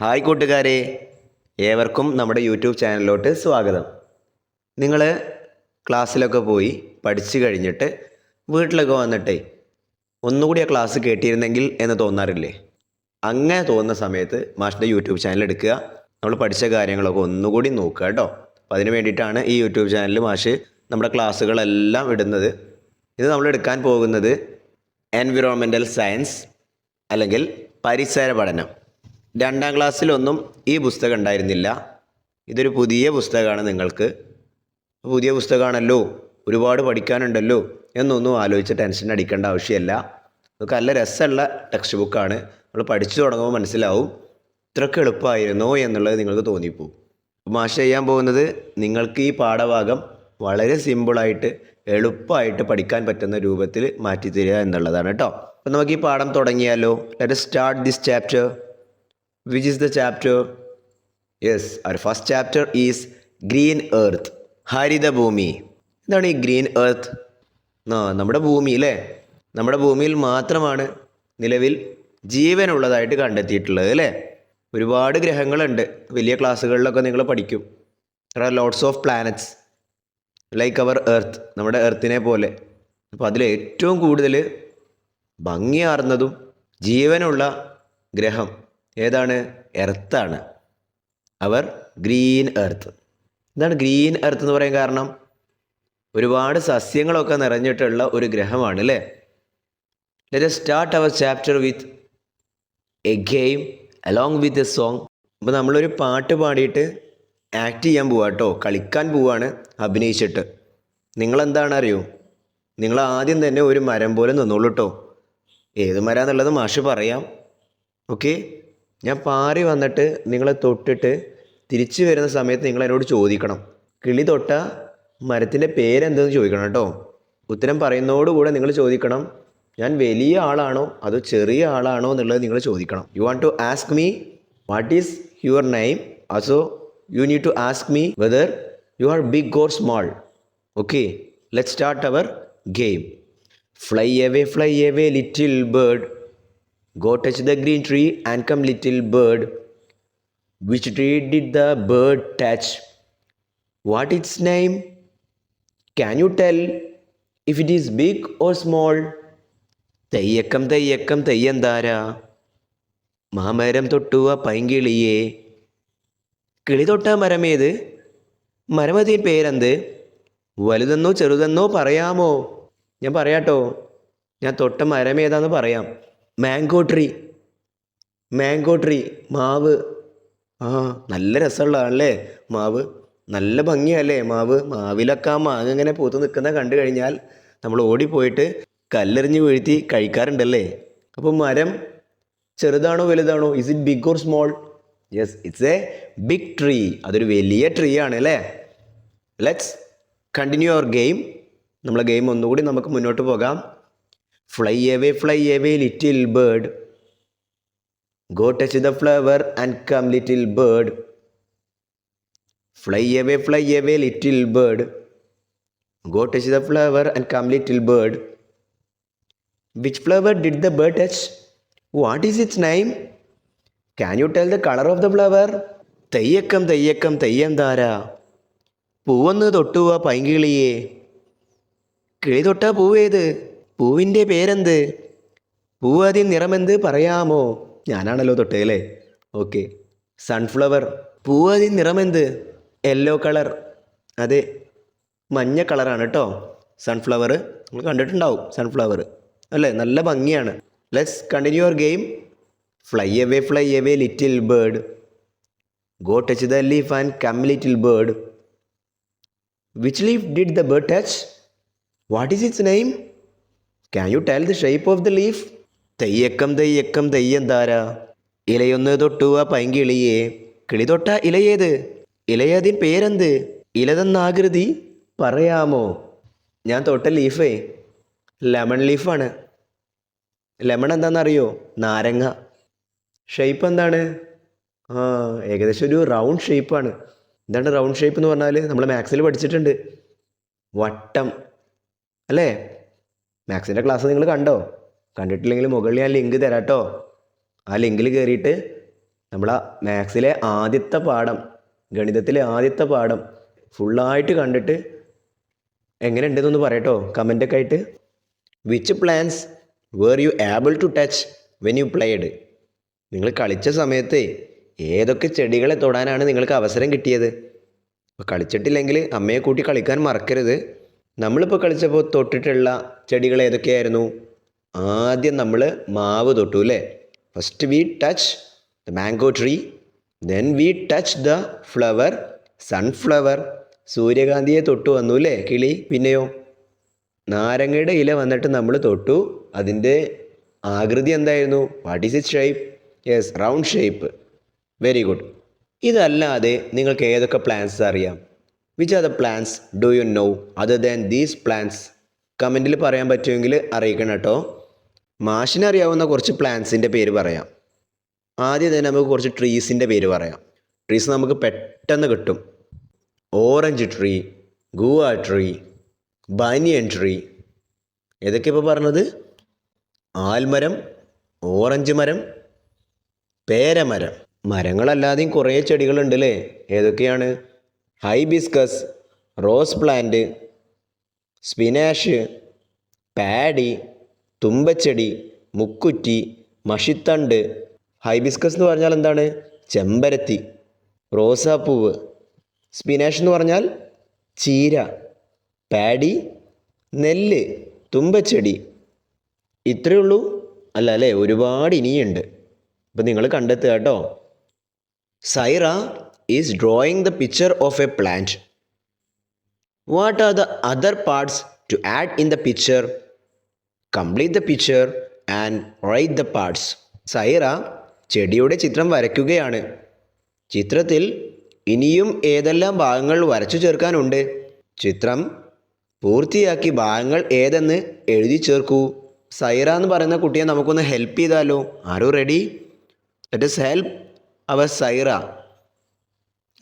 Hi കൂട്ടുകാരെ. ഏവർക്കും നമ്മുടെ യൂട്യൂബ് ചാനലിലോട്ട് സ്വാഗതം. നിങ്ങൾ ക്ലാസ്സിലൊക്കെ പോയി പഠിച്ചു കഴിഞ്ഞിട്ട് വീട്ടിലൊക്കെ വന്നിട്ടേ ഒന്നുകൂടി ആ ക്ലാസ് കേട്ടിരുന്നെങ്കിൽ എന്ന് തോന്നാറില്ലേ? അങ്ങനെ തോന്നുന്ന സമയത്ത് മാഷിന്റെ യൂട്യൂബ് ചാനൽ എടുക്കുക. നമ്മൾ പഠിച്ച കാര്യങ്ങളൊക്കെ ഒന്നുകൂടി നോക്കുക കേട്ടോ. അപ്പോൾ അതിന് വേണ്ടിയിട്ടാണ് ഈ യൂട്യൂബ് ചാനൽ മാഷ് നമ്മുടെ ക്ലാസ്സുകളെല്ലാം ഇടുന്നത്. ഇത് നമ്മൾ എടുക്കാൻ പോകുന്നത് എൻവിറോൺമെന്റൽ സയൻസ് അല്ലെങ്കിൽ പരിസര പഠനം. രണ്ടാം ക്ലാസ്സിലൊന്നും ഈ പുസ്തകം ഉണ്ടായിരുന്നില്ല. ഇതൊരു പുതിയ പുസ്തകമാണ് നിങ്ങൾക്ക്. പുതിയ പുസ്തകമാണല്ലോ. ഒരുപാട് പഠിക്കാനുണ്ടല്ലോ എന്നൊന്നും ആലോചിച്ച് ടെൻഷൻ അടിക്കേണ്ട ആവശ്യമില്ല. ഇതൊക്കെ നല്ല രസമുള്ള ടെക്സ്റ്റ് ബുക്കാണ് നമ്മൾ പഠിച്ചു തുടങ്ങുമ്പോൾ മനസ്സിലാവും ഇത്രയ്ക്ക് എളുപ്പമായിരുന്നോ എന്നുള്ളത് നിങ്ങൾക്ക് തോന്നിപ്പോവും. മാഷ ചെയ്യാൻ പോകുന്നത് നിങ്ങൾക്ക് ഈ പാഠഭാഗം വളരെ സിമ്പിളായിട്ട് എളുപ്പമായിട്ട് പഠിക്കാൻ പറ്റുന്ന രൂപത്തിൽ മാറ്റി തരിക എന്നുള്ളതാണ് കേട്ടോ. അപ്പം നമുക്ക് ഈ പാഠം തുടങ്ങിയാലോ. Let start this chapter which is the chapter yes our first chapter is green earth ഹരിതഭൂമി. എന്താണ് ഈ ഗ്രീൻ എർത്ത് ആ നമ്മുടെ ഭൂമി അല്ലേ? നമ്മുടെ ഭൂമിയിൽ മാത്രമാണ് നിലവിൽ ജീവനുള്ളതായിട്ട് കണ്ടെത്തിയിട്ടുള്ളത് അല്ലേ? ഒരുപാട് ഗ്രഹങ്ങളുണ്ട്. വലിയ ക്ലാസ്സുകളിലൊക്കെ നിങ്ങൾ പഠിക്കും. There are lots of planets like our earth നമ്മുടെ എർത്തിനെ പോലെ. അപ്പോൾ അതിൽ ഏറ്റവും കൂടുതൽ ഭംഗിയാർന്നതും ജീവനുള്ള ഗ്രഹം ഏതാണ്? എർത്താണ്. Our green earth. എന്താണ് ഗ്രീൻ എർത്ത് എന്ന് പറയാൻ കാരണം? ഒരുപാട് സസ്യങ്ങളൊക്കെ നിറഞ്ഞിട്ടുള്ള ഒരു ഗ്രഹമാണ് അല്ലേ? Let start our chapter with a game along with a song അപ്പോൾ നമ്മളൊരു പാട്ട് പാടിയിട്ട് ആക്ട് ചെയ്യാൻ പോവാ കേട്ടോ കളിക്കാൻ പോവാണ് അഭിനയിച്ചിട്ട്. നിങ്ങളെന്താണ് അറിയോ നിങ്ങൾ ആദ്യം തന്നെ ഒരു മരം പോലെ നിന്നോളൂ കേട്ടോ ഏത് മരം എന്നുള്ളത് മാഷ് പറയാം. ഓക്കെ ഞാൻ പാറി വന്നിട്ട് നിങ്ങളെ തൊട്ടിട്ട് തിരിച്ചു വരുന്ന സമയത്ത് നിങ്ങൾ എന്നോട് ചോദിക്കണം. കിളി തൊട്ട മരത്തിന്റെ പേരെന്തെന്ന് ചോദിക്കണം കേട്ടോ. ഉത്തരം പറയുന്നതോടുകൂടെ നിങ്ങൾ ചോദിക്കണം ഞാൻ വലിയ ആളാണോ? അതോ ചെറിയ ആളാണോ? എന്നുള്ളത് നിങ്ങൾ ചോദിക്കണം. You want to ask me what is your name also you need to ask me whether you are big or small okay let start our game fly away fly away little bird Go touch the green tree and come, little bird. Which tree did the bird touch? What its name? Can you tell if it is big or small? തെയ്യക്കം തെയ്യക്കം മാമരം തൊട്ടുവ maram കിളി തൊട്ട മരമേത് മരമതിൻ പേരെന്ത് വലുതെന്നോ ചെറുതെന്നോ പറയാമോ ഞാൻ ഞാൻ തൊട്ട eda nu പറയാം മാംഗോ ട്രീ മാംഗോ ട്രീ മാവ്. ആ നല്ല രസമുള്ളതാണല്ലേ മാവ്. നല്ല ഭംഗിയല്ലേ മാവ്? മാവിലൊക്കെ ആ മാങ്ങ ഇങ്ങനെ പൂത്ത് നിൽക്കുന്ന കണ്ടു കഴിഞ്ഞാൽ നമ്മൾ ഓടിപ്പോയിട്ട് കല്ലെറിഞ്ഞ് വീഴ്ത്തി കഴിക്കാറുണ്ടല്ലേ? അപ്പോൾ മരം ചെറുതാണോ വലുതാണോ? Is it big or small yes it's a big tree അതൊരു വലിയ ട്രീ ആണ് അല്ലേ? ലെറ്റ്സ് കണ്ടിന്യൂ അവർ ഗെയിം നമ്മളെ ഗെയിം ഒന്നുകൂടി നമുക്ക് മുന്നോട്ട് പോകാം. Fly away fly away little bird go touch the flower and come little bird fly away fly away little bird go touch the flower and come little bird which flower did the bird touch what is its name can you tell the colour of the flower തെയ്യക്കം തെയ്യക്കം തെയ്യം താര പൂവന്ന് തൊട്ടുവ പൈങ്കിളിയെ. കിളി തൊട്ട പൂവേത്. പൂവിന്റെ പേരെന്ത്? പൂവാദ്യം നിറമെന്ത് പറയാമോ? ഞാനാണല്ലോ തൊട്ടേ അല്ലേ? ഓക്കെ. സൺഫ്ലവർ. പൂവാദ്യം നിറമെന്ത്? Yellow colour. അതെ. മഞ്ഞ കളറാണ് കേട്ടോ. സൺഫ്ലവർ. നമ്മൾ കണ്ടിട്ടുണ്ടാവും സൺഫ്ലവർ. അല്ലേ? നല്ല ഭംഗിയാണ്. Let's continue your game fly away fly away little bird go touch the leaf and come little bird which leaf did the bird touch what is its name can you tell the shape of the leaf തെയ്യക്കം തെയ്യക്കം തെയ്യം താര ഇലയൊന്ന് തൊട്ടുവ പൈങ്കിളിയെ. കിളി തൊട്ട ഇലയേത്? ഇലയതിൻ പേരെന്ത്? ഇലതെന്നാകൃതി പറയാമോ? ഞാൻ തൊട്ട ലീഫേ. ലെമൺ ലീഫാണ്. ലെമൺ എന്താണെന്നറിയോ നാരങ്ങ. ഷേപ്പ് എന്താണ്? ആ ഏകദേശം ഒരു റൗണ്ട് ഷേപ്പാണ് എന്താണ് റൗണ്ട് ഷേപ്പ് എന്ന് പറഞ്ഞാൽ നമ്മൾ മാത്സിൽ പഠിച്ചിട്ടുണ്ട്. വട്ടം. അല്ലേ? മാത്സിന്റെ ക്ലാസ് നിങ്ങൾ കണ്ടോ? കണ്ടിട്ടില്ലെങ്കിൽ മുകളിൽ ഞാൻ ലിങ്ക് തരാം കേട്ടോ ആ ലിങ്കിൽ കയറിയിട്ട് നമ്മളാ മാത്സിലെ ആദ്യത്തെ പാഠം ഗണിതത്തിലെ ആദ്യത്തെ പാഠം ഫുള്ളായിട്ട് കണ്ടിട്ട് എങ്ങനെ ഉണ്ടെന്നൊന്ന് പറയട്ടോ കമന്റൊക്കെ ആയിട്ട്. Which plants were you able to touch when you played നിങ്ങൾ കളിച്ച സമയത്ത് ഏതൊക്കെ ചെടികളെ തൊടാനാണ് നിങ്ങൾക്ക് അവസരം കിട്ടിയത്? അപ്പോൾ കളിച്ചിട്ടില്ലെങ്കിൽ അമ്മയെ കൂട്ടി കളിക്കാൻ മറക്കരുത്. നമ്മളിപ്പോൾ കളിച്ചപ്പോൾ തൊട്ടിട്ടുള്ള ചെടികൾ ഏതൊക്കെയായിരുന്നു? ആദ്യം നമ്മൾ മാവ് തൊട്ടു അല്ലേ? First we touch the mango tree then we touch the flower sunflower സൂര്യകാന്തിയെ തൊട്ടു വന്നു അല്ലേ കിളി? പിന്നെയോ? നാരങ്ങയുടെ ഇല വന്നിട്ട് നമ്മൾ തൊട്ടു. അതിന്റെ ആകൃതി എന്തായിരുന്നു? What is it shape yes round shape very good ഇതല്ലാതെ നിങ്ങൾക്ക് ഏതൊക്കെ പ്ലാൻസ് അറിയാം? Which are the plants do you know other than these plants കമന്റിൽ പറയാൻ പറ്റുമെങ്കിൽ അറിയിക്കണം കേട്ടോ. മാഷിന് അറിയാവുന്ന കുറച്ച് പ്ലാൻസിന്റെ പേര് പറയാം. ആദ്യം തന്നെ നമുക്ക് കുറച്ച് ട്രീസിന്റെ പേര് പറയാം. ട്രീസ് നമുക്ക് പെട്ടെന്ന് കിട്ടും. Orange tree guava tree banyan tree ഏതൊക്കെ ഇപ്പോൾ പറഞ്ഞത്? ആൽമരം ഓറഞ്ച് മരം പേരമരം. മരങ്ങളല്ലാതെയും കുറേ ചെടികളുണ്ട് അല്ലേ ഏതൊക്കെയാണ്? Hibiscus rose plant spinach paddy തുമ്പച്ചെടി മുക്കുറ്റി മഷിത്തണ്ട്. ഹൈബിസ്കസ് എന്ന് പറഞ്ഞാൽ എന്താണ്? ചെമ്പരത്തി റോസാപ്പൂവ്. സ്പിനാഷ് എന്ന് പറഞ്ഞാൽ ചീര പാഡി നെല്ല് തുമ്പച്ചെടി. ഇത്രയേ ഉള്ളൂ. അല്ല അല്ലേ? ഒരുപാട് ഇനിയുണ്ട്. അപ്പം നിങ്ങൾ കണ്ടെത്തുക കേട്ടോ. Saira is drawing the picture of a plant what are the other parts to add in the picture complete the picture and write the parts Saira ചെടിയുടെ ചിത്രം വരയ്ക്കുകയാണ്. ചിത്രത്തിൽ ഇനിയും ഏതെല്ലാം ഭാഗങ്ങൾ വരച്ചു ചേർക്കാനുണ്ട്? ചിത്രം പൂർത്തിയാക്കി ഭാഗങ്ങൾ ഏതെന്ന് എഴുതി ചേർക്കൂ. സൈറ എന്ന് പറയുന്ന കുട്ടിയെ നമുക്കൊന്ന് ഹെൽപ്പ് ചെയ്താലോ? ആരോ ready let's help our Saira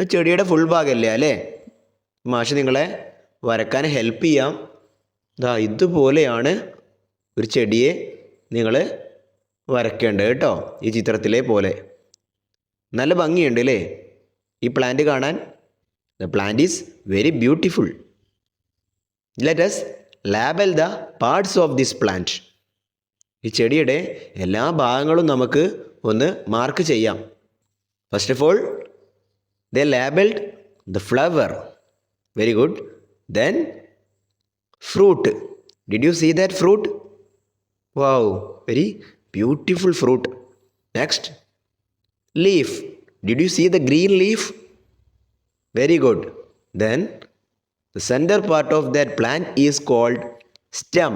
ചെടിയുടെ ഫുൾ ഭാഗമല്ലേ അല്ലേ? മാഷ് നിങ്ങളെ വരക്കാൻ ഹെൽപ്പ് ചെയ്യാം. ദാ ഇതുപോലെയാണ് ഒരു ചെടിയെ നിങ്ങൾ വരയ്ക്കേണ്ടത് കേട്ടോ ഈ ചിത്രത്തിലെ പോലെ. നല്ല ഭംഗിയുണ്ട് അല്ലേ? ഈ പ്ലാന്റ് കാണാൻ. The plant is very beautiful let's label the parts of this plant ഈ ചെടിയുടെ എല്ലാ ഭാഗങ്ങളും നമുക്ക് ഒന്ന് മാർക്ക് ചെയ്യാം. First of all They labeled the flower. Very good. Then fruit. Did you see that fruit? Wow, very beautiful fruit. Next, leaf. Did you see the green leaf? Very good. Then the center part of that plant is called stem.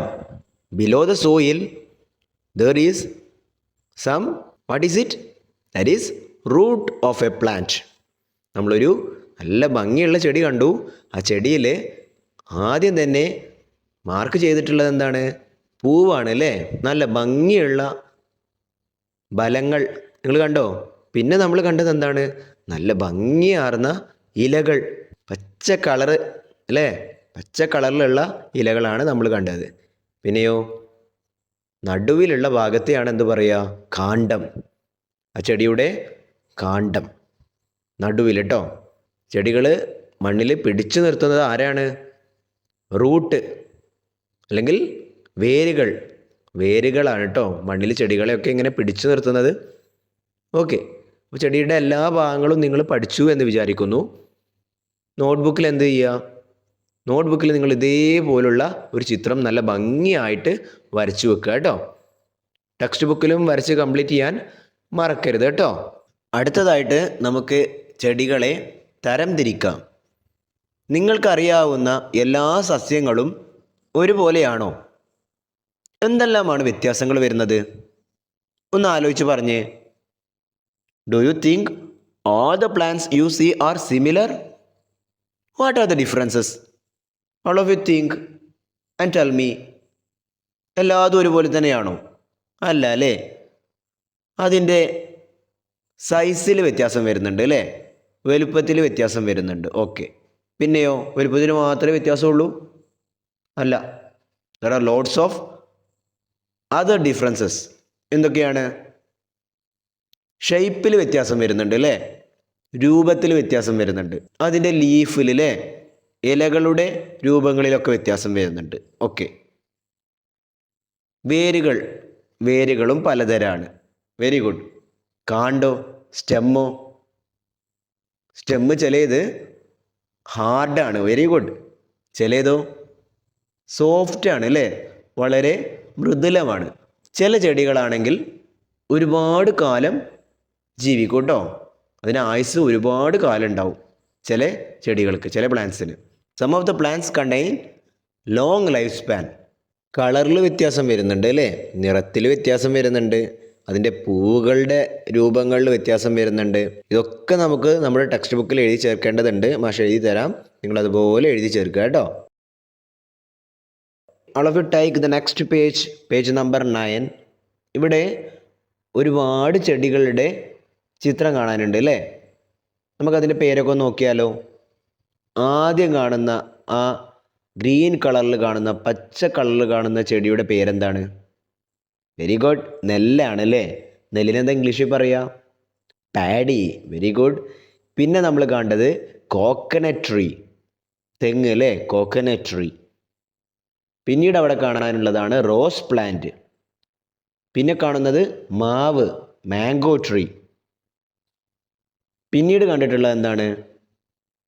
Below the soil, there is some, what is it? That is root of a plant. നമ്മളൊരു നല്ല ഭംഗിയുള്ള ചെടി കണ്ടു. ആ ചെടിയിൽ ആദ്യം തന്നെ mark ചെയ്തിട്ടുള്ളത് എന്താണ്? പൂവാണ് അല്ലേ? നല്ല ഭംഗിയുള്ള ബലങ്ങൾ. നിങ്ങൾ കണ്ടോ? പിന്നെ നമ്മൾ കണ്ടത് എന്താണ്? നല്ല ഭംഗിയാർന്ന ഇലകൾ. പച്ച കളറ് അല്ലേ? പച്ച കളറിലുള്ള ഇലകളാണ് നമ്മൾ കണ്ടത്. പിന്നെയോ നടുവിലുള്ള ഭാഗത്തെയാണ് എന്ത് പറയുക? കാണ്ഡം. ആ ചെടിയുടെ കാണ്ഡം. നടുവിൽ കേട്ടോ ചെടികൾ മണ്ണിൽ പിടിച്ചു നിർത്തുന്നത് ആരാണ്? റൂട്ട് അല്ലെങ്കിൽ വേരുകൾ. വേരുകളാണ് കേട്ടോ മണ്ണിൽ ചെടികളെയൊക്കെ ഇങ്ങനെ പിടിച്ചു നിർത്തുന്നത്. ഓക്കെ. അപ്പോൾ ചെടിയുടെ എല്ലാ ഭാഗങ്ങളും നിങ്ങൾ പഠിച്ചു എന്ന് വിചാരിക്കുന്നു. നോട്ട്ബുക്കിൽ എന്ത് ചെയ്യുക നോട്ട്ബുക്കിൽ നിങ്ങൾ ഇതേപോലുള്ള ഒരു ചിത്രം നല്ല ഭംഗിയായിട്ട് വരച്ചു വെക്കുക കേട്ടോ ടെക്സ്റ്റ് ബുക്കിലും വരച്ച് കംപ്ലീറ്റ് ചെയ്യാൻ മറക്കരുത് കേട്ടോ അടുത്തതായിട്ട് നമുക്ക് ചെടികളെ തരംതിരിക്കാം. നിങ്ങൾക്കറിയാവുന്ന എല്ലാ സസ്യങ്ങളും ഒരുപോലെയാണോ? എന്തെല്ലാമാണ് വ്യത്യാസങ്ങൾ വരുന്നത്? ഒന്ന് ആലോചിച്ച് പറഞ്ഞേ. Do you think all the plants you see are similar what are the differences all of you think and tell me എല്ലാതും ഒരുപോലെ തന്നെയാണോ? അല്ല അല്ലേ? അതിന്റെ സൈസിൽ വ്യത്യാസം വരുന്നുണ്ട് അല്ലേ? വലുപ്പത്തിൽ വ്യത്യാസം വരുന്നുണ്ട്. ഓക്കെ പിന്നെയോ വലുപ്പത്തിന് മാത്രമേ വ്യത്യാസമുള്ളൂ? അല്ല. There are loads of other differences എന്തൊക്കെയാണ്? ഷേപ്പിൽ വ്യത്യാസം വരുന്നുണ്ട് അല്ലേ? രൂപത്തിൽ വ്യത്യാസം വരുന്നുണ്ട്. അതിന്റെ ലീഫിൽ ഇലകളുടെ രൂപങ്ങളിലൊക്കെ വ്യത്യാസം വരുന്നുണ്ട്. ഓക്കെ വേരുകൾ. വേരുകളും പലതരമാണ് വെരി ഗുഡ് കാണ്ടോ? സ്റ്റെമ്മോ സ്റ്റെമ്മ് ചിലത് ഹാർഡാണ് വെരി ഗുഡ് ചിലതോ സോഫ്റ്റ് ആണ് അല്ലേ? വളരെ മൃദുലമാണ്. ചില ചെടികളാണെങ്കിൽ ഒരുപാട് കാലം ജീവിക്കും കേട്ടോ അതിന് ആയുസ് ഒരുപാട് കാലം ഉണ്ടാവും ചില ചെടികൾക്ക് ചില പ്ലാന്റ്സിന് some of the plants contain long life span കളറിൽ വ്യത്യാസം വരുന്നുണ്ട് അല്ലേ? നിറത്തിൽ വ്യത്യാസം വരുന്നുണ്ട്. അതിന്റെ പൂവുകളുടെ രൂപങ്ങളിൽ വ്യത്യാസം വരുന്നുണ്ട്. ഇതൊക്കെ നമുക്ക് നമ്മുടെ ടെക്സ്റ്റ് ബുക്കിൽ എഴുതി ചേർക്കേണ്ടതുണ്ട്. മാഷ് എഴുതി തരാം. നിങ്ങൾ അതുപോലെ എഴുതി ചേർക്കുക കേട്ടോ. All of you take the next page page number nine ഇവിടെ ഒരുപാട് ചെടികളുടെ ചിത്രം കാണാനുണ്ട് അല്ലേ? നമുക്കതിന്റെ പേരൊക്കെ നോക്കിയാലോ? ആദ്യം കാണുന്ന ആ ഗ്രീൻ കളറിൽ കാണുന്ന പച്ച കളറിൽ കാണുന്ന ചെടിയുടെ പേരെന്താണ്? വെരി ഗുഡ് നെല്ലാണ് അല്ലേ നെല്ലിനെന്താ ഇംഗ്ലീഷിൽ പറയുക പാഡി വെരി ഗുഡ് പിന്നെ നമ്മൾ കണ്ടത് കോക്കനട്ട് ട്രീ തെങ്ങ് അല്ലേ? കോക്കനട്ട് ട്രീ പിന്നീട് അവിടെ കാണാനുള്ളതാണ് റോസ് പ്ലാന്റ് പിന്നെ കാണുന്നത് മാവ്. മാംഗോ ട്രീ പിന്നീട് കണ്ടിട്ടുള്ളത് എന്താണ്?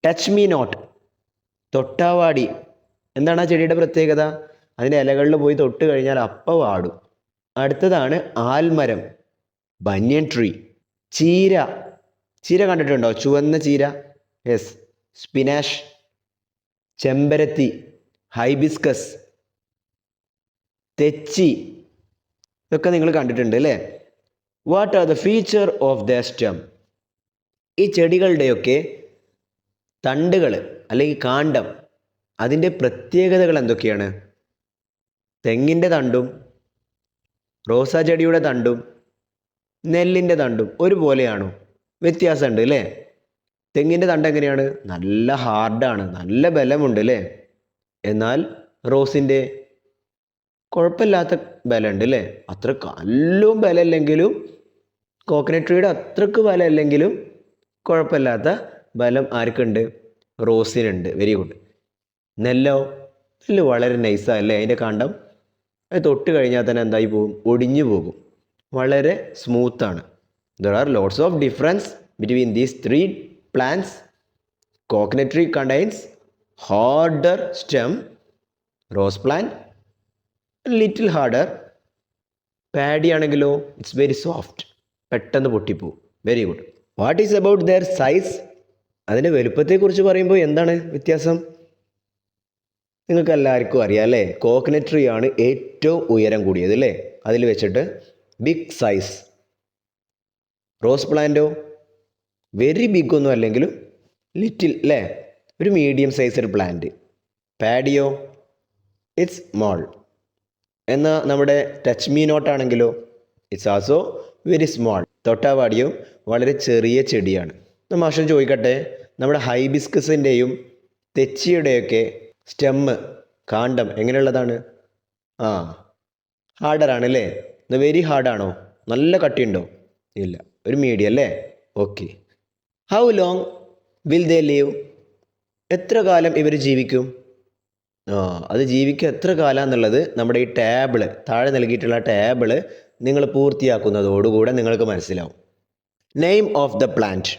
ടച്ച് മീ നോട്ട് തൊട്ടാവാടി. എന്താണ് ആ ചെടിയുടെ പ്രത്യേകത? അതിന്റെ ഇലകളിൽ പോയി തൊട്ട് കഴിഞ്ഞാൽ അപ്പം വാടും. അടുത്തതാണ് ആൽമരം ബന്യൻ ട്രീ ചീര. ചീര കണ്ടിട്ടുണ്ടോ? ചുവന്ന ചീര. യെസ് സ്പിനാഷ് ചെമ്പരത്തി ഹൈബിസ്കസ് തെച്ചി. ഇതൊക്കെ നിങ്ങൾ കണ്ടിട്ടുണ്ട് അല്ലേ? What are the feature of the stem ഈ ചെടികളുടെയൊക്കെ തണ്ടുകൾ അല്ലെങ്കിൽ കാണ്ഡം അതിന്റെ പ്രത്യേകതകൾ എന്തൊക്കെയാണ്? തെങ്ങിന്റെ തണ്ടും റോസാ ചെടിയുടെ തണ്ടും നെല്ലിന്റെ തണ്ടും ഒരുപോലെയാണോ? വ്യത്യാസമുണ്ട് അല്ലേ? തെങ്ങിന്റെ തണ്ട് എങ്ങനെയാണ്? നല്ല ഹാർഡാണ് നല്ല ബലമുണ്ട് അല്ലേ? എന്നാൽ റോസിന്റെ കുഴപ്പമില്ലാത്ത ബലമുണ്ട് അല്ലേ? അത്ര നല്ലും ബലമില്ലെങ്കിലും കോക്കനട്ട് ട്രീയുടെ അത്രയ്ക്ക് ബലമില്ലെങ്കിലും കുഴപ്പമില്ലാത്ത ബലം ആർക്കുണ്ട്? റോസിനുണ്ട്. വെരി ഗുഡ് നെല്ലോ നെല്ല് വളരെ നൈസാണ് അല്ലേ? അതിന്റെ കാണ്ടം അത് തൊട്ട് കഴിഞ്ഞാൽ തന്നെ എന്തായി പോകും? ഒടിഞ്ഞു പോകും. വളരെ സ്മൂത്താണ് there are lots of difference between these three plants coconut tree contains harder stem rose plant little harder paddy ആണെങ്കിലോ ഇറ്റ്സ് വെരി സോഫ്റ്റ് പെട്ടെന്ന് പൊട്ടിപ്പോവും. Very good what is about their size അതിന്റെ വലുപ്പത്തെക്കുറിച്ച് പറയുമ്പോൾ എന്താണ് വ്യത്യാസം? നിങ്ങൾക്ക് എല്ലാവർക്കും അറിയാം അല്ലേ? കോക്കനട്ട് ട്രീ ആണ് ഏറ്റവും ഉയരം കൂടിയത് അല്ലേ? അതിൽ വെച്ചിട്ട് ബിഗ് സൈസ് റോസ് പ്ലാന്റോ വെരി ബിഗ് ഒന്നും അല്ലെങ്കിലും ലിറ്റിൽ അല്ലേ? ഒരു മീഡിയം സൈസ് പ്ലാന്റ് പാഡിയോ ഇറ്റ്സ് സ്മോൾ എന്നാൽ നമ്മുടെ ടച്ച് മീ നോട്ട് ആണെങ്കിലോ? ഇറ്റ്സ് ആൾസോ വെരി സ്മോൾ തൊട്ടാവാടിയോ വളരെ ചെറിയ ചെടിയാണ്. മാഷം ചോദിക്കട്ടെ? നമ്മുടെ ഹൈബിസ്കസിന്റെയും തെച്ചിയുടെയൊക്കെ സ്റ്റെമ്മ് കാണ്ടം എങ്ങനെയുള്ളതാണ്? ആ ഹാർഡറാണ് അല്ലേ ഇത് വെരി ഹാർഡാണോ നല്ല കട്ടിയുണ്ടോ? ഇല്ല ഒരു മീഡിയം അല്ലേ? Okay how long will they live എത്ര കാലം ഇവർ ജീവിക്കും? ആ അത് ജീവിക്കുക എത്ര കാലം എന്നുള്ളത് നമ്മുടെ ഈ ടേബിൾ താഴെ നൽകിയിട്ടുള്ള ടേബിൾ നിങ്ങൾ പൂർത്തിയാക്കുന്നതോടുകൂടെ നിങ്ങൾക്ക് മനസ്സിലാവും. നെയിം ഓഫ് ദ പ്ലാന്റ്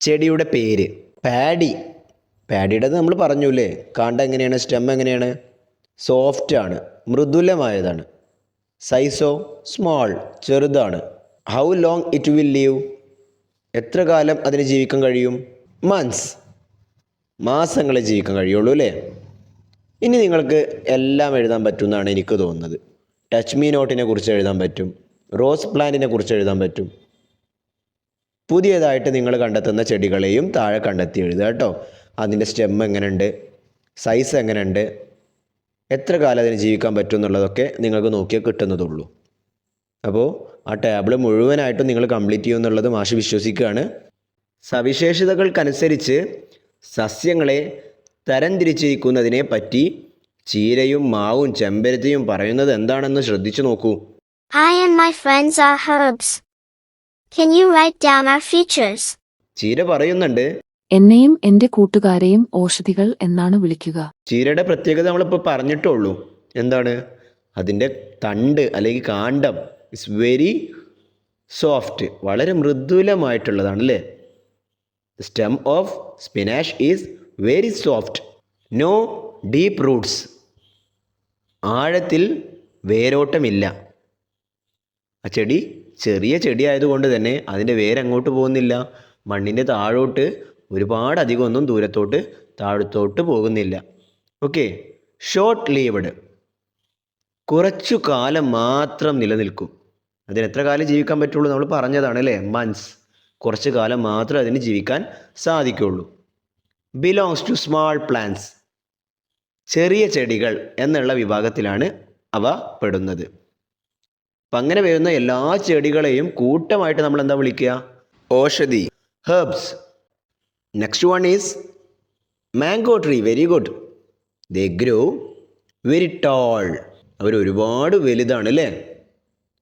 ചെടിയുടെ പേര്. പാഡി. പാഡിയുടേത് നമ്മൾ പറഞ്ഞൂല്ലേ? കാണ്ട എങ്ങനെയാണ്? സ്റ്റെം എങ്ങനെയാണ്? സോഫ്റ്റ് ആണ് മൃദുലമായതാണ്. സൈസോ സ്മോൾ ചെറുതാണ്. How long it will live എത്ര കാലം അതിന് ജീവിക്കാൻ കഴിയും? മന്ത്സ് മാസങ്ങളെ ജീവിക്കാൻ കഴിയുള്ളൂ അല്ലേ? ഇനി നിങ്ങൾക്ക് എല്ലാം എഴുതാൻ പറ്റുമെന്നാണ് എനിക്ക് തോന്നുന്നത്. ടച്ച് മീ നോട്ടിനെ കുറിച്ച് എഴുതാൻ പറ്റും റോസ് പ്ലാന്റിനെ കുറിച്ച് എഴുതാൻ പറ്റും. പുതിയതായിട്ട് നിങ്ങൾ കണ്ടെത്തുന്ന ചെടികളെയും താഴെ കണ്ടെത്തി എഴുതുക കേട്ടോ. അതിന്റെ സ്റ്റെം എങ്ങനെയുണ്ട്? സൈസ് എങ്ങനെയുണ്ട്? എത്ര കാലം അതിന് ജീവിക്കാൻ പറ്റും എന്നുള്ളതൊക്കെ നിങ്ങൾക്ക് നോക്കിയാൽ കിട്ടുന്നതുള്ളൂ. അപ്പോൾ ആ ടേബിൾ മുഴുവനായിട്ടും നിങ്ങൾ കംപ്ലീറ്റ് ചെയ്യും എന്നുള്ളത് മാഷ് വിശ്വസിക്കുകയാണ്. സവിശേഷതകൾക്കനുസരിച്ച് സസ്യങ്ങളെ തരംതിരിച്ചിരിക്കുന്നതിനെ പറ്റി ചീരയും മാവും ചെമ്പരത്തിയും പറയുന്നത് എന്താണെന്ന് ശ്രദ്ധിച്ചു നോക്കൂ. I and my friends are herbs. Can you write down our features? ചീര പറയുന്നുണ്ട് എന്നെയും എന്റെ കൂട്ടുകാരെയും ഓഷധികൾ എന്നാണ് വിളിക്കുക. ചീരയുടെ പ്രത്യേകത നമ്മളിപ്പോൾ പറഞ്ഞിട്ടുള്ളൂ. എന്താണ്? അതിന്റെ തണ്ട് അല്ലെങ്കിൽ കാണ്ടം ഇറ്റ്സ് വെരി സോഫ്റ്റ് വളരെ മൃദുലമായിട്ടുള്ളതാണ് അല്ലേ stem of spinach is very soft no deep roots ആഴത്തിൽ വേരോട്ടമില്ല. ആ ചെടി ചെറിയ ചെടി ആയതുകൊണ്ട് തന്നെ അതിന്റെ വേരങ്ങോട്ട് പോകുന്നില്ല. മണ്ണിന്റെ താഴോട്ട് ഒരുപാട് അധികം ഒന്നും ദൂരത്തോട്ട് താഴത്തോട്ട് പോകുന്നില്ല. ഓക്കെ ഷോർട്ട് ലീവഡ് കുറച്ചു കാലം മാത്രം നിലനിൽക്കും. അതിന് എത്ര കാലം ജീവിക്കാൻ പറ്റുള്ളൂ നമ്മൾ പറഞ്ഞതാണ് അല്ലേ? മന്ത്സ് കുറച്ച് കാലം മാത്രമേ അതിന് ജീവിക്കാൻ സാധിക്കുള്ളൂ. ബിലോങ്സ് ടു സ്മാൾ പ്ലാന്റ്സ് ചെറിയ ചെടികൾ എന്നുള്ള വിഭാഗത്തിലാണ് അവ പെടുന്നത്. അപ്പം അങ്ങനെ വരുന്ന എല്ലാ ചെടികളെയും കൂട്ടമായിട്ട് നമ്മൾ എന്താ വിളിക്കുക? ഓഷധി. Herbs next one is mango tree very good they grow very tall അവർ ഒരുപാട് വലുതാണ് അല്ലേ?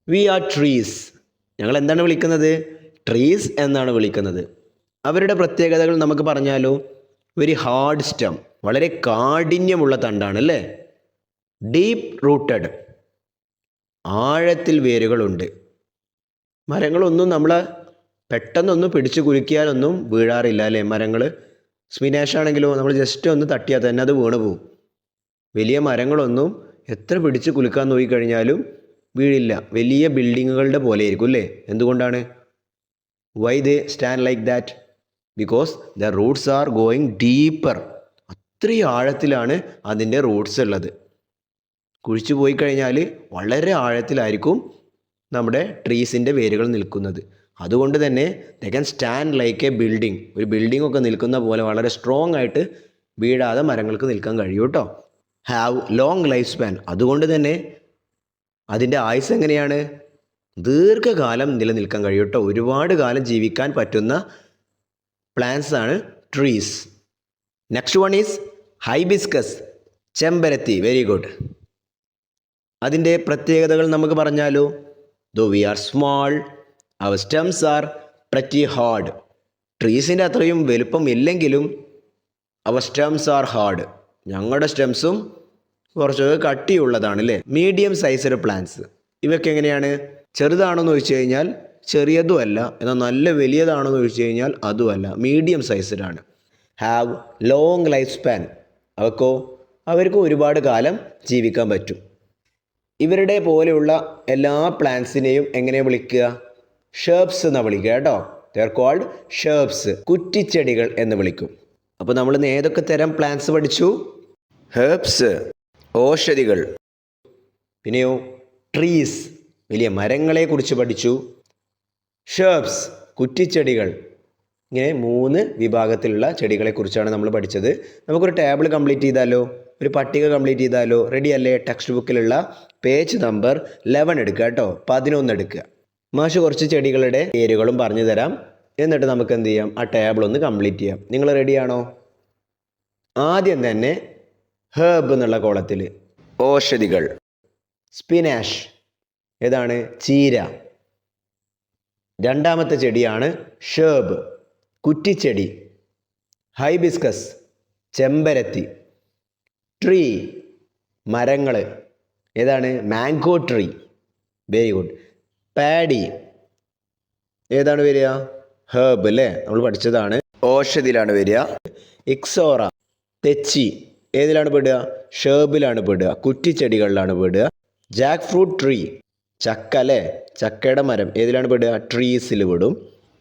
വി ആർ ട്രീസ് ഞങ്ങൾ എന്താണ് വിളിക്കുന്നത്? ട്രീസ് എന്നാണ് വിളിക്കുന്നത്. അവരുടെ പ്രത്യേകതകൾ നമുക്ക് പറഞ്ഞാലോ? വെരി ഹാർഡ് സ്റ്റം വളരെ കാഠിന്യമുള്ള തണ്ടാണ് അല്ലേ? ഡീപ്പ് റൂട്ടഡ് ആഴത്തിൽ വേരുകളുണ്ട്. മരങ്ങളൊന്നും നമ്മൾ പെട്ടെന്നൊന്നും പിടിച്ചു കുലുക്കിയാലൊന്നും വീഴാറില്ല അല്ലേ മരങ്ങൾ സ്പിനാഷ് ആണെങ്കിലോ നമ്മൾ ജസ്റ്റ് ഒന്ന് തട്ടിയാൽ തന്നെ അത് വീണ് പോകും വലിയ മരങ്ങളൊന്നും എത്ര പിടിച്ച് കുലുക്കാൻ നോക്കിക്കഴിഞ്ഞാലും വീഴില്ല. വലിയ ബിൽഡിങ്ങുകളുടെ പോലെ ആയിരിക്കും അല്ലേ? എന്തുകൊണ്ടാണ്? Why they stand like that because the roots are going deeper അത്രയും ആഴത്തിലാണ് അതിന്റെ റൂട്ട്സ് ഉള്ളത്. കുഴിച്ചു പോയി കഴിഞ്ഞാൽ വളരെ ആഴത്തിലായിരിക്കും നമ്മുടെ ട്രീസിന്റെ വേരുകൾ നിൽക്കുന്നത്. അതുകൊണ്ട് തന്നെ they can stand like a building ഒരു ബിൽഡിംഗ് ഒക്കെ നിൽക്കുന്ന പോലെ വളരെ സ്ട്രോങ് ആയിട്ട് വീഴാതെ മരങ്ങൾക്ക് നിൽക്കാൻ കഴിയും കേട്ടോ. ഹാവ് ലോങ് ലൈഫ് സ്പാൻ അതുകൊണ്ട് തന്നെ അതിന്റെ ആയുസ് എങ്ങനെയാണ്? ദീർഘകാലം നിലനിൽക്കാൻ കഴിയും കേട്ടോ. ഒരുപാട് കാലം ജീവിക്കാൻ പറ്റുന്ന പ്ലാന്റ്സ് ആണ് trees next one is hibiscus ചെമ്പരത്തി. വെരി ഗുഡ് അതിന്റെ പ്രത്യേകതകൾ നമുക്ക് പറഞ്ഞാലോ? Though we are small our stems are pretty hard ട്രീസിന്റെ അത്രയും വലുപ്പം ഇല്ലെങ്കിലും അവർ സ്റ്റെംസ് ആർ ഹാർഡ് ഞങ്ങളുടെ സ്റ്റെംസും കുറച്ചൊക്കെ കട്ടിയുള്ളതാണ് അല്ലേ മീഡിയം സൈസഡ് പ്ലാന്റ്സ് ഇവയൊക്കെ എങ്ങനെയാണ്? ചെറുതാണെന്ന് ചോദിച്ചു കഴിഞ്ഞാൽ ചെറിയതും അല്ല. എന്നാൽ നല്ല വലിയതാണെന്ന് ചോദിച്ചു കഴിഞ്ഞാൽ അതുമല്ല മീഡിയം സൈസ്ഡ് ആണ് ഹാവ് ലോങ് ലൈഫ് സ്പാൻ അവക്കോ അവർക്ക് ഒരുപാട് കാലം ജീവിക്കാൻ പറ്റും. ഇവരുടെ പോലെയുള്ള എല്ലാ പ്ലാന്റ്സിനെയും എങ്ങനെ വിളിക്കുക? ഷേർബ്സ് എന്നാണ് വിളിക്കുക കേട്ടോ? ദർ കോൾഡ് ഷേർബ്സ് കുറ്റിച്ചെടികൾ എന്ന് വിളിക്കും. അപ്പോൾ നമ്മൾ ഇന്ന് ഏതൊക്കെ തരം പ്ലാന്റ്സ് പഠിച്ചു? ഹേർബ്സ് ഓഷധികൾ. പിന്നെയോ ട്രീസ് വലിയ മരങ്ങളെ കുറിച്ച് പഠിച്ചു. ഷേർബ്സ് കുറ്റിച്ചെടികൾ. ഇങ്ങനെ മൂന്ന് വിഭാഗത്തിലുള്ള ചെടികളെക്കുറിച്ചാണ് നമ്മൾ പഠിച്ചത്. നമുക്കൊരു ടേബിൾ കംപ്ലീറ്റ് ചെയ്താലോ? ഒരു പട്ടിക കംപ്ലീറ്റ് ചെയ്താലോ? റെഡി അല്ലേ? ടെക്സ്റ്റ് ബുക്കിലുള്ള പേജ് നമ്പർ ലെവൻ എടുക്കുക കേട്ടോ. പതിനൊന്ന് എടുക്കുക. മാഷ് കുറച്ച് ചെടികളുടെ പേരുകളും പറഞ്ഞു തരാം. എന്നിട്ട് നമുക്ക് എന്ത് ചെയ്യാം? ആ ടേബിൾ ഒന്ന് കംപ്ലീറ്റ് ചെയ്യാം. നിങ്ങൾ റെഡിയാണോ ആദ്യം തന്നെ ഹേർബ് എന്നുള്ള കോളത്തിൽ ഔഷധികൾ സ്പിനാഷ് ഏതാണ്? ചീര. രണ്ടാമത്തെ ചെടിയാണ് ഷേബ് കുറ്റിച്ചെടി ഹൈബിസ്കസ് ചെമ്പരത്തി ട്രീ മരങ്ങൾ ഏതാണ്? Mango tree very good paddy. ഏതാണ് വരിക? ഹേബ് അല്ലേ? നമ്മൾ പഠിച്ചതാണ്. ഓഷധിയിലാണ് വരിക. ഇക്സോറ. തെച്ചി. ഏതിലാണ് പെടുക? ഷേബിലാണ് പെടുക. കുറ്റിച്ചെടികളിലാണ് പെടുക. Jackfruit tree. ചക്ക അല്ലേ? ചക്കയുടെ മരം. ഏതിലാണ് പെടുക? ട്രീസിൽ പെടും.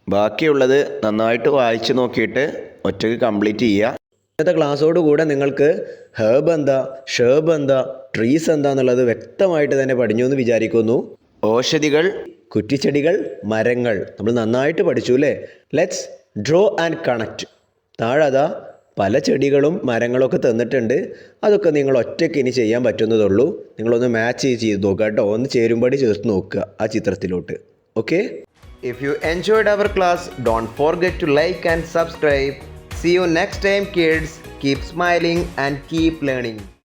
ബാക്കിയുള്ളത് നന്നായിട്ട് വായിച്ചു നോക്കിയിട്ട് ഒറ്റയ്ക്ക് കംപ്ലീറ്റ് ചെയ്യുക. ഇന്നത്തെ ക്ലാസ്സോട് കൂടെ നിങ്ങൾക്ക് ഹേബ് എന്താ? ഷേബ് എന്താ? ട്രീസ് എന്താന്നുള്ളത് വ്യക്തമായിട്ട് തന്നെ പഠിഞ്ഞു എന്ന് വിചാരിക്കുന്നു. ഓഷധികൾ കുറ്റിച്ചെടികൾ മരങ്ങൾ. നമ്മൾ നന്നായിട്ട് പഠിച്ചു അല്ലേ? ലെറ്റ്സ് ഡ്രോ ആൻഡ് കണക്റ്റ് താഴെ പല ചെടികളും മരങ്ങളൊക്കെ തന്നിട്ടുണ്ട്. അതൊക്കെ നിങ്ങൾ ഒറ്റയ്ക്ക് ഇനി ചെയ്യാൻ പറ്റുന്നതുള്ളൂ നിങ്ങളൊന്ന് മാച്ച് ചെയ്ത് നോക്കുക കേട്ടോ. ഒന്ന് ചേരുമ്പടി ചേർത്ത് നോക്കുക ആ ചിത്രത്തിലോട്ട്. Okay if you enjoyed our class don't forget to like and subscribe see you next time kids keep smiling and keep learning